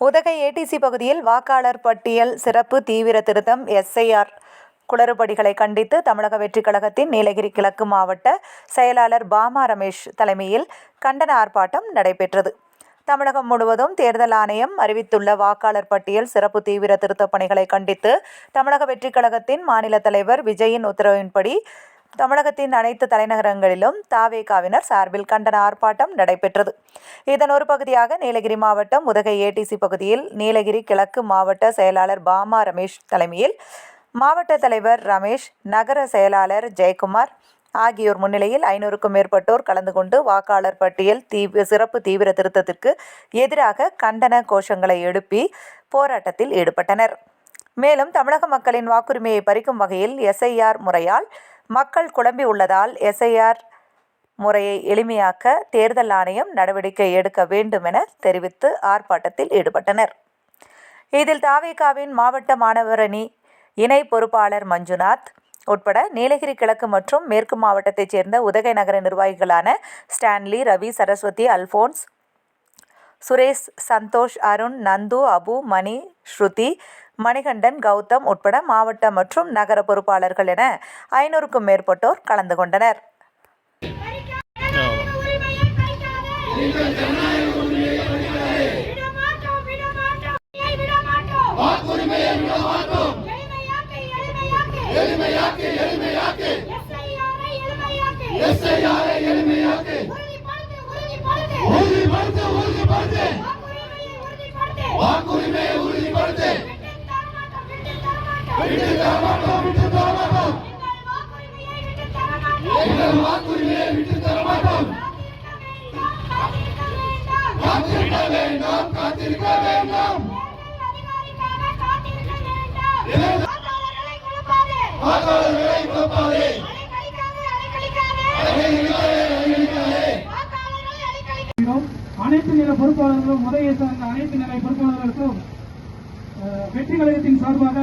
Udhagai ADC பகுதியில் வாக்காளர் பட்டியல் சிறப்பு தீவிர திருத்தம் எஸ்ஐஆர் குளறுபடிகளை கண்டித்து தமிழக வெற்றிக் கழகத்தின் நீலகிரி கிழக்கு மாவட்ட செயலாளர் பாமா ரமேஷ் தலைமையில் கண்டன ஆர்ப்பாட்டம் நடைபெற்றது. தமிழகம் முழுவதும் தேர்தல் ஆணையம் அறிவித்துள்ள வாக்காளர் பட்டியல் சிறப்பு தீவிர திருத்தப் பணிகளை கண்டித்து தமிழக வெற்றிக் கழகத்தின் மாநில தலைவர் விஜயின் உத்தரவின்படி தமிழகத்தின் அனைத்து தலைநகரங்களிலும் தாவேகாவினர் சார்பில் கண்டன ஆர்ப்பாட்டம் நடைபெற்றது. இதன் ஒரு பகுதியாக நீலகிரி மாவட்டம் உதகை ஏடிசி பகுதியில் நீலகிரி கிழக்கு மாவட்ட செயலாளர் பாமா ரமேஷ் தலைமையில் மாவட்ட தலைவர் ரமேஷ் நகர செயலாளர் ஜெயக்குமார் ஆகியோர் முன்னிலையில் ஐநூறுக்கும் மேற்பட்டோர் கலந்து கொண்டு வாக்காளர் பட்டியல் தீவிர சிறப்பு தீவிர திருத்தத்திற்கு எதிராக கண்டன கோஷங்களை எழுப்பி போராட்டத்தில் ஈடுபட்டனர். மேலும் தமிழக மக்களின் வாக்குரிமையை பறிக்கும் வகையில் எஸ்ஐஆர் முறையால் மக்கள் குழம்பி உள்ளதால் எஸ்ஐஆர் முறையை எளிமையாக்க தேர்தல் ஆணையம் நடவடிக்கை எடுக்க வேண்டும் என தெரிவித்து ஆர்ப்பாட்டத்தில் ஈடுபட்டனர். இதில் தாவேகாவின் மாவட்ட மாணவரணி இணை பொறுப்பாளர் மஞ்சுநாத் உட்பட நீலகிரி கிழக்கு மற்றும் மேற்கு மாவட்டத்தைச் சேர்ந்த உதகை நகர நிர்வாகிகளான ஸ்டான்லி ரவி சரஸ்வதி அல்போன்ஸ் சுரேஷ் சந்தோஷ் அருண் நந்து அபு மணி ஸ்ருதி மணிகண்டன் கௌதம் உட்பட மாவட்ட மற்றும் நகர பொறுப்பாளர்கள் என ஐநூறுக்கும் மேற்பட்டோர் கலந்து கொண்டனர். எளிமையாக்கு. எளிமையாக்கு எஸ்ஐஆரை எளிமையாக்கு. எங்கள் வாக்குரிமையை விட்டு தர மாட்டோம். காத்திருக்க வேண்டாம் காத்திருக்க வேண்டாம். வாக்காளர்களை குழப்பாதே. அனைத்து நில பொறுப்பாளர்களும் உதய சார்ந்த அனைத்து நிலை பொறுப்பாளர்களுக்கும் வெற்றி கழகத்தின் சார்பாக